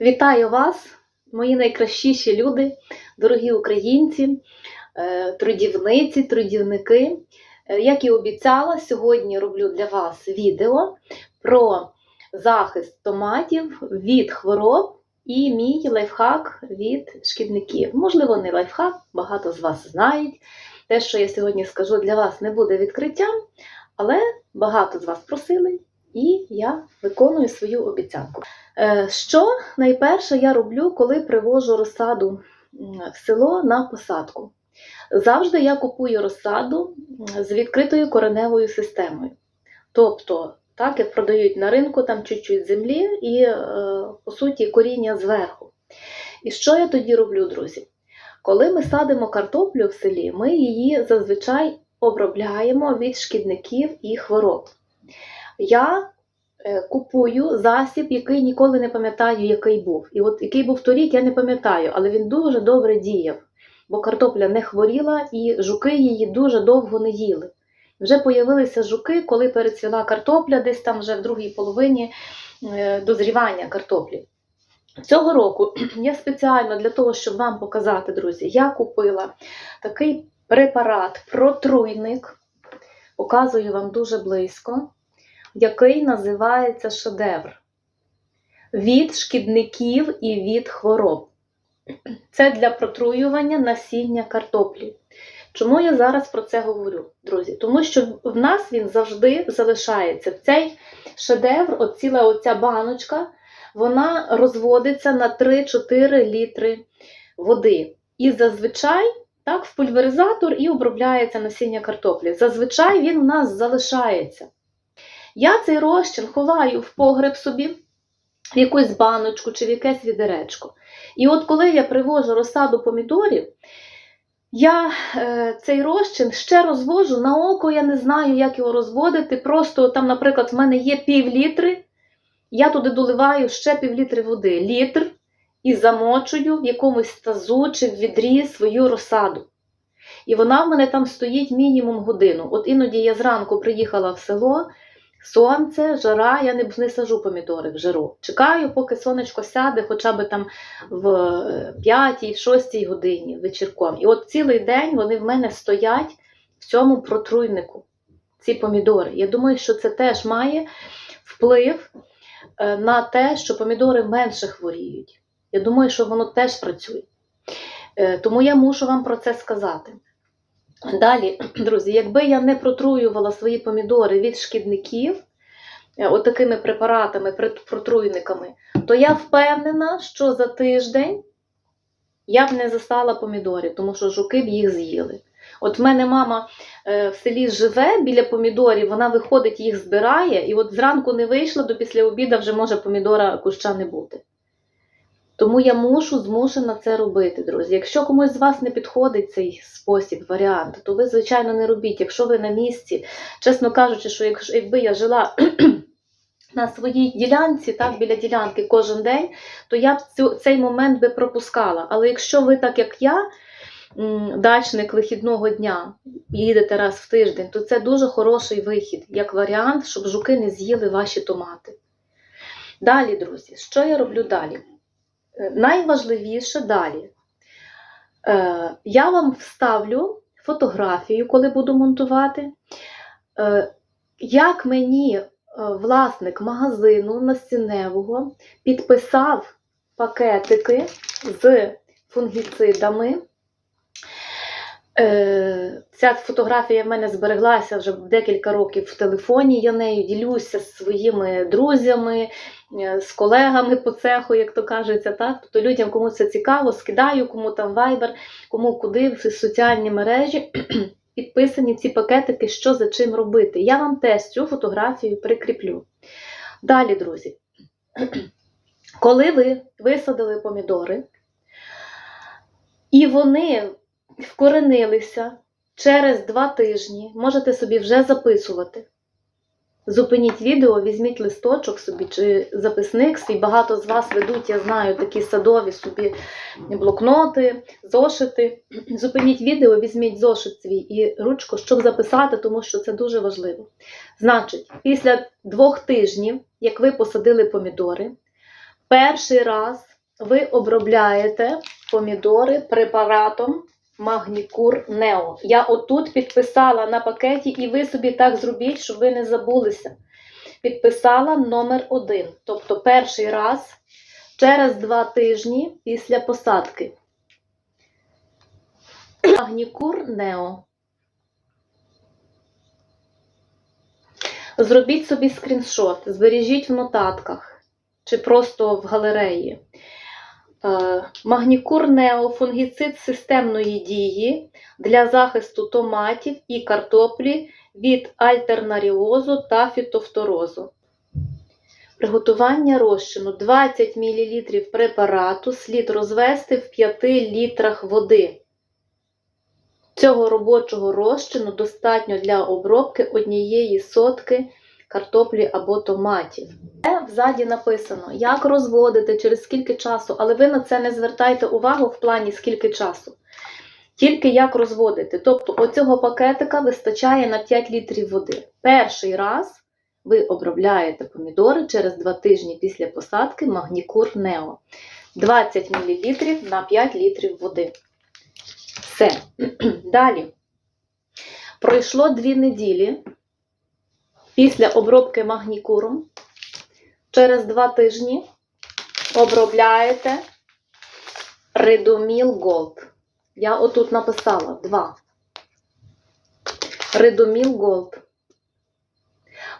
Вітаю вас, мої найкращіші люди, дорогі українці, е, трудівниці, трудівники. Е, Як і обіцяла, сьогодні роблю для вас відео про захист томатів від хвороб і мій лайфхак від шкідників. Можливо, не лайфхак, багато з вас знають. Те, що я сьогодні скажу для вас, не буде відкриттям, але багато з вас просили, і я виконую свою обіцянку. Е, Що найперше я роблю, коли привожу розсаду в село на посадку? Завжди я купую розсаду з відкритою кореневою системою. Тобто, так як продають на ринку, там чуть-чуть землі і, е, по суті, коріння зверху. І що я тоді роблю, друзі? Коли ми садимо картоплю в селі, ми її зазвичай обробляємо від шкідників і хвороб. Я е, купую засіб, який ніколи не пам'ятаю, який був. І от який був торік, я не пам'ятаю, але він дуже добре діяв, бо картопля не хворіла і жуки її дуже довго не їли. Вже появилися жуки, коли перецвіла картопля, десь там вже в другій половині е, дозрівання картоплі. Цього року я спеціально для того, щоб вам показати, друзі, я купила такий препарат, протруйник, показую вам дуже близько, який називається шедевр від шкідників і від хвороб. Це для протруювання насіння картоплі. Чому я зараз про це говорю, друзі? Тому що в нас він завжди залишається. Цей шедевр, от ціла оця баночка, вона розводиться на 3-4 літри води. І зазвичай так, в пульверизатор і обробляється насіння картоплі. Зазвичай він у нас залишається. Я цей розчин ховаю в погреб собі, в якусь баночку чи в якесь відеречко. І от коли я привожу розсаду помідорів, я е, цей розчин ще розвожу на око, я не знаю, як його розводити. Просто там, наприклад, в мене є пів літри, я туди доливаю ще пів літри води, літр, і замочую в якомусь тазу чи в відрі свою розсаду. І вона в мене там стоїть мінімум годину. От іноді я зранку приїхала в село, сонце, жара, я не, не сажу помідори в жару. Чекаю, поки сонечко сяде, хоча б там в 5-6 годині вечірком. І от цілий день вони в мене стоять в цьому протруйнику, ці помідори. Я думаю, що це теж має вплив е, на те, що помідори менше хворіють. Я думаю, що воно теж працює. Е, Тому я мушу вам про це сказати. Далі, друзі, якби я не протруювала свої помідори від шкідників, е, отакими препаратами, протруйниками, то я впевнена, що за тиждень я б не застала помідорів, тому що жуки б їх з'їли. От в мене мама е, в селі живе біля помідорів, вона виходить, їх збирає, і от зранку не вийшла, до після обіду вже може помідора куща не бути. Тому я мушу змушена це робити, друзі. Якщо комусь з вас не підходить цей спосіб, варіант, то ви, звичайно, не робіть. Якщо ви на місці, чесно кажучи, що якщо- якби я жила на своїй ділянці, так, біля ділянки кожен день, то я б цю, цей момент би пропускала. Але якщо ви, так як я, дачник вихідного дня, їдете раз в тиждень, то це дуже хороший вихід, як варіант, щоб жуки не з'їли ваші томати. Далі, друзі, що я роблю далі? Найважливіше далі. Е, Я вам вставлю фотографію, коли буду монтувати. Е, Як мені е, власник магазину настінневого підписав пакетики з фунгіцидами. Е, Ця фотографія в мене збереглася вже декілька років в телефоні. Я нею ділюся з своїми друзями, е, з колегами по цеху, як то кажеться. Так? Тобто людям кому це цікаво, скидаю, кому там вайбер, кому куди в соціальні мережі. Підписані ці пакетики, що за чим робити. Я вам теж цю фотографію прикріплю. Далі, друзі, коли ви висадили помідори, і вони вкоренилися через два тижні, можете собі вже записувати. Зупиніть відео, візьміть листочок собі чи записник свій. Багато з вас ведуть, я знаю, такі садові собі блокноти, зошити. Зупиніть відео, візьміть зошит свій і ручку, щоб записати, тому що це дуже важливо. Значить, після двох тижнів, як ви посадили помідори, Перший раз ви обробляєте помідори препаратом Магнікур Нео. Я отут підписала на пакеті, і ви собі так зробіть, щоб ви не забулися. Підписала номер один. Тобто перший раз через два тижні після посадки. Магнікур Нео. Зробіть собі скріншот, збережіть в нотатках чи просто в галереї. Е, Магнікур Нео фунгіцид системної дії для захисту томатів і картоплі від альтернаріозу та фітофторозу. Приготування розчину 20 мл препарату слід розвести в 5 літрах води. Цього робочого розчину достатньо для обробки однієї сотки картоплі або томатів. Це взаді написано, як розводити, через скільки часу, але ви на це не звертайте увагу в плані скільки часу. Тільки як розводити. Тобто оцього пакетика вистачає на 5 літрів води. Перший раз ви обробляєте помідори через 2 тижні після посадки Магнікур Нео. 20 мл на 5 літрів води. Все. Далі. Пройшло 2 неділі після обробки магнікуром. Через 2 тижні обробляєте Redomil Gold. Я отут написала 2. Redomil Gold.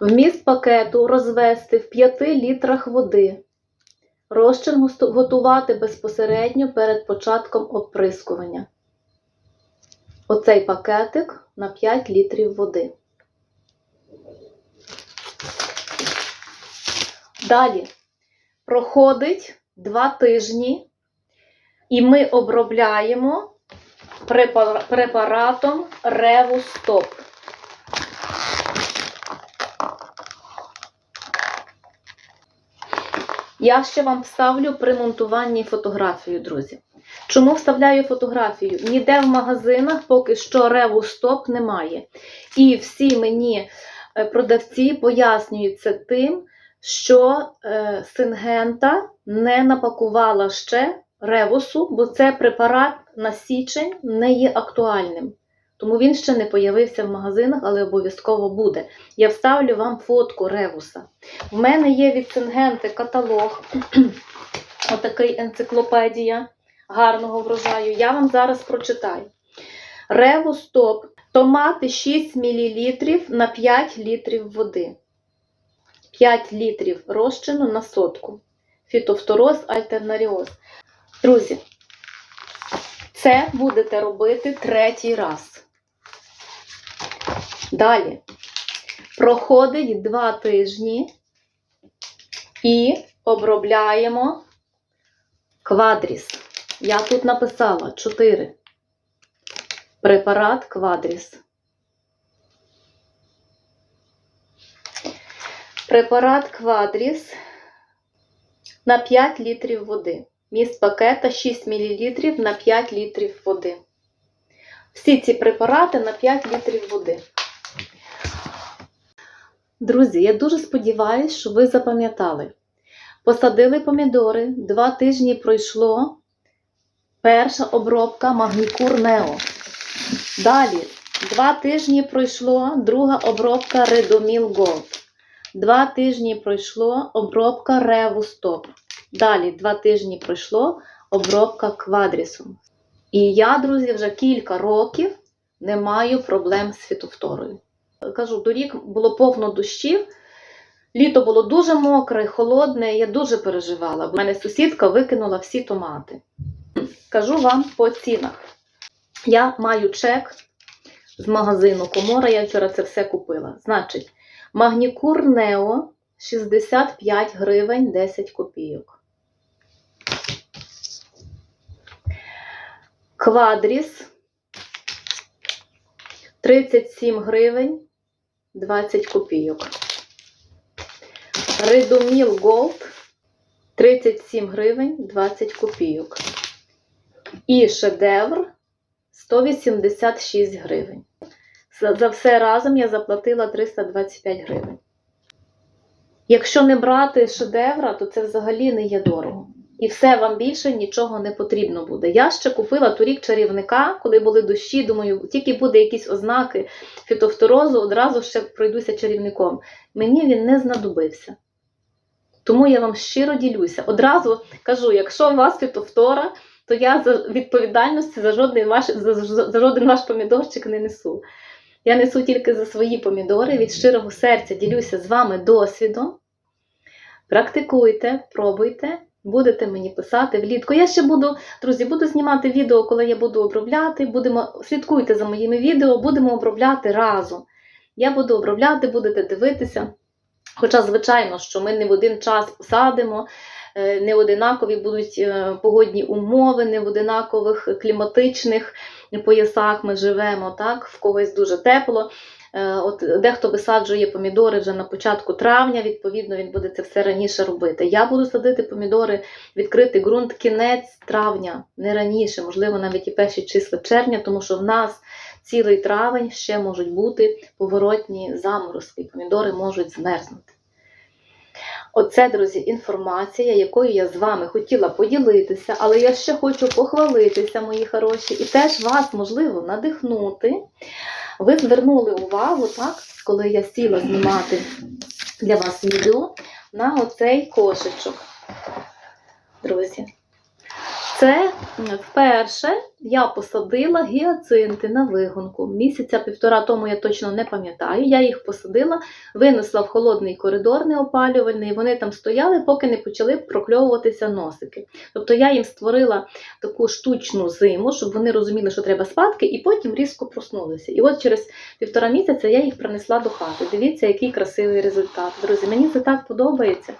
Вміст пакету розвести в 5 літрах води. Розчин готувати безпосередньо перед початком оприскування. Оцей пакетик на 5 літрів води. Далі проходить 2 тижні, і ми обробляємо препара- препаратом Ревустоп. Я ще вам вставлю при монтуванні фотографію, друзі. Чому вставляю фотографію? Ніде в магазинах поки що Ревустоп немає. І всі мені е, продавці пояснюють це тим, що е, Сингента не напакувала ще ревусу, бо це препарат на січень не є актуальним. Тому він ще не появився в магазинах, але обов'язково буде. Я вставлю вам фотку ревуса. В мене є від Сингенти каталог, отакий енциклопедія гарного врожаю. Я вам зараз прочитаю. Ревус топ. Томати 6 мл на 5 літрів води. 5 літрів розчину на сотку. Фітофтороз, альтернаріоз. Друзі, це будете робити третій раз. Далі. Проходить 2 тижні і обробляємо квадріс. Я тут написала 4. Препарат квадріс. Препарат квадріс на 5 літрів води. Міст пакета 6 мл на 5 літрів води. Всі ці препарати на 5 літрів води. Друзі, я дуже сподіваюся, що ви запам'ятали. Посадили помідори, 2 тижні пройшло. Перша обробка Магнікур Нео. Далі, 2 тижні пройшло друга обробка Redomil Gold. Два тижні пройшло обробка Ревустоп. Далі два тижні пройшло обробка квадрісом. І я, друзі, вже кілька років не маю проблем з фітофторою. Кажу, торік було повно дощів, літо було дуже мокре, холодне, я дуже переживала. У мене сусідка викинула всі томати. Кажу вам по цінах. Я маю чек з магазину Комора, я вчора це все купила. Значить, Магнікур Нео 65 гривень 10 копійок. Квадріс 37 гривень 20 копійок. Редоміл Голд 37 гривень 20 копійок. І шедевр 186 гривень. За, все разом я заплатила 325 гривень. Якщо не брати шедевра, то це взагалі не є дорого. І все вам більше нічого не потрібно буде. Я ще купила торік чарівника, коли були дощі. Думаю, тільки буде якісь ознаки фітофторозу, одразу ще пройдуся чарівником. Мені він не знадобився. Тому я вам щиро ділюся. Одразу кажу: якщо у вас фітофтора, то я за відповідальності за жоден ваш, за, за жоден ваш помідорчик не несу. Я несу тільки за свої помідори від щирого серця ділюся з вами досвідом. Практикуйте, пробуйте, будете мені писати влітку. Я ще буду, друзі, буду знімати відео, коли я буду обробляти. Будемо, слідкуйте за моїми відео, будемо обробляти разом. Я буду обробляти, будете дивитися. Хоча, звичайно, що ми не в один час посадимо, не одинакові будуть е, погодні умови, не в одинакових кліматичних поясах ми живемо, так, в когось дуже тепло. Е, От дехто висаджує помідори вже на початку травня, відповідно, він буде це все раніше робити. Я буду садити помідори, відкритий ґрунт кінець травня, не раніше, можливо, навіть і перші числа червня, тому що в нас цілий травень ще можуть бути поворотні заморозки, помідори можуть змерзнути. Оце, друзі, інформація, якою я з вами хотіла поділитися, але я ще хочу похвалитися, мої хороші, і теж вас, можливо, надихнути. Ви звернули увагу, так, коли я сіла знімати для вас відео на оцей кошечок. Друзі. Це вперше я посадила гіацинти на вигонку. Місяця півтора тому я точно не пам'ятаю. Я їх посадила, винесла в холодний коридор неопалювальний, вони там стояли, поки не почали прокльовуватися носики. Тобто я їм створила таку штучну зиму, щоб вони розуміли, що треба спадки, і потім різко проснулися. І от через півтора місяця я їх принесла до хати. Дивіться, який красивий результат. Друзі, мені це так подобається.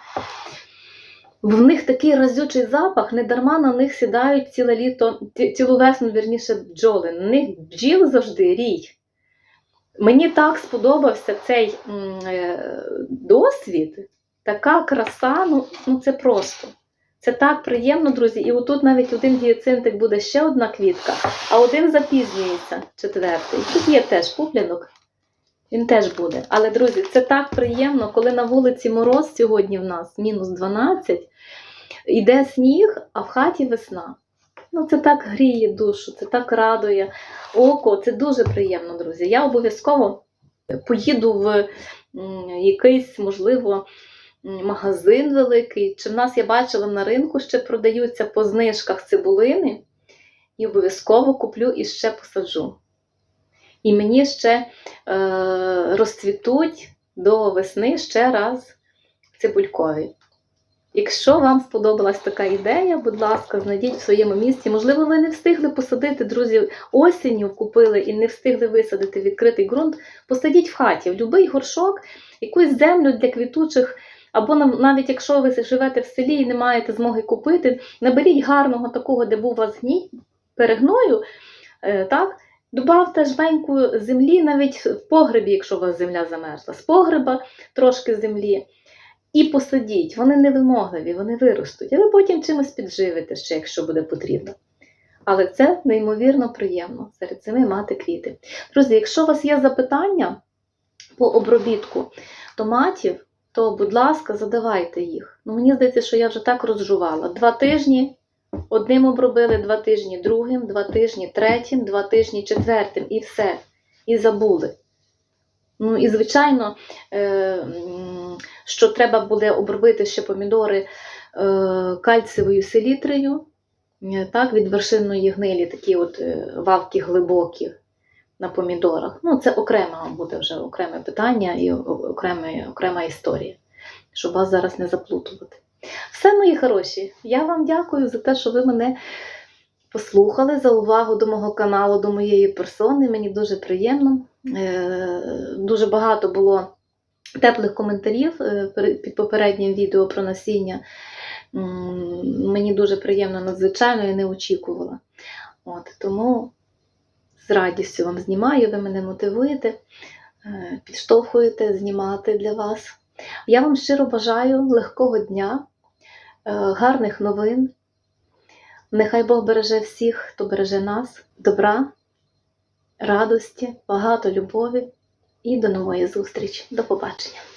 В них такий разючий запах, не дарма на них сідають ціле літо, цілу весну, вірніше, бджоли. На них бджіл завжди рій. Мені так сподобався цей е, досвід, така краса, ну, ну це просто. Це так приємно, друзі. І отут навіть один гіацинтик буде ще одна квітка, а один запізнюється, четвертий. Тут є теж пуплянок. Він теж буде. Але, друзі, це так приємно, коли на вулиці мороз сьогодні в нас мінус 12, іде сніг, а в хаті весна. Ну, це так гріє душу, це так радує око. Це дуже приємно, друзі. Я обов'язково поїду в якийсь, можливо, магазин великий. Чи в нас я бачила на ринку ще продаються по знижках цибулини, і обов'язково куплю і ще посаджу. І мені ще е, розцвітуть до весни ще раз цибулькові. Якщо вам сподобалась така ідея, будь ласка, знайдіть в своєму місці. Можливо, ви не встигли посадити, друзі, осінню купили і не встигли висадити відкритий ґрунт. Посадіть в хаті, в будь-який горшок, якусь землю для квітучих. Або нав- навіть якщо ви живете в селі і не маєте змоги купити, наберіть гарного такого, де був у вас гній, перегною, е, так, Добавте жменьку землі навіть в погребі, якщо у вас земля замерзла, з погреба трошки землі. І посадіть, вони невимогливі, вони виростуть, а ви потім чимось підживите ще, якщо буде потрібно. Але це неймовірно приємно серед зими мати квіти. Друзі, якщо у вас є запитання по обробітку томатів, то, будь ласка, задавайте їх. Ну, мені здається, що я вже так розжувала. Два тижні Одним обробили два тижні, другим, два тижні, третім, два тижні, четвертим, і все. І забули. Ну і звичайно, е, що треба буде обробити ще помідори е, кальцієвою селітрою, е, так, від вершинної гнилі, такі от вавки глибокі на помідорах. Ну, це окрема буде вже окреме питання і окрема, окрема історія, щоб вас зараз не заплутувати. Все, мої хороші, я вам дякую за те, що ви мене послухали, за увагу до мого каналу, до моєї персони. Мені дуже приємно. Е, Дуже багато було теплих коментарів е, під попереднім відео про насіння. Мені дуже приємно, надзвичайно, я не очікувала. От, тому з радістю вам знімаю, ви мене мотивуєте, е, підштовхуєте знімати для вас. Я вам щиро бажаю легкого дня, гарних новин. Нехай Бог береже всіх, хто береже нас, добра, радості, багато любові і до нової зустрічі. До побачення!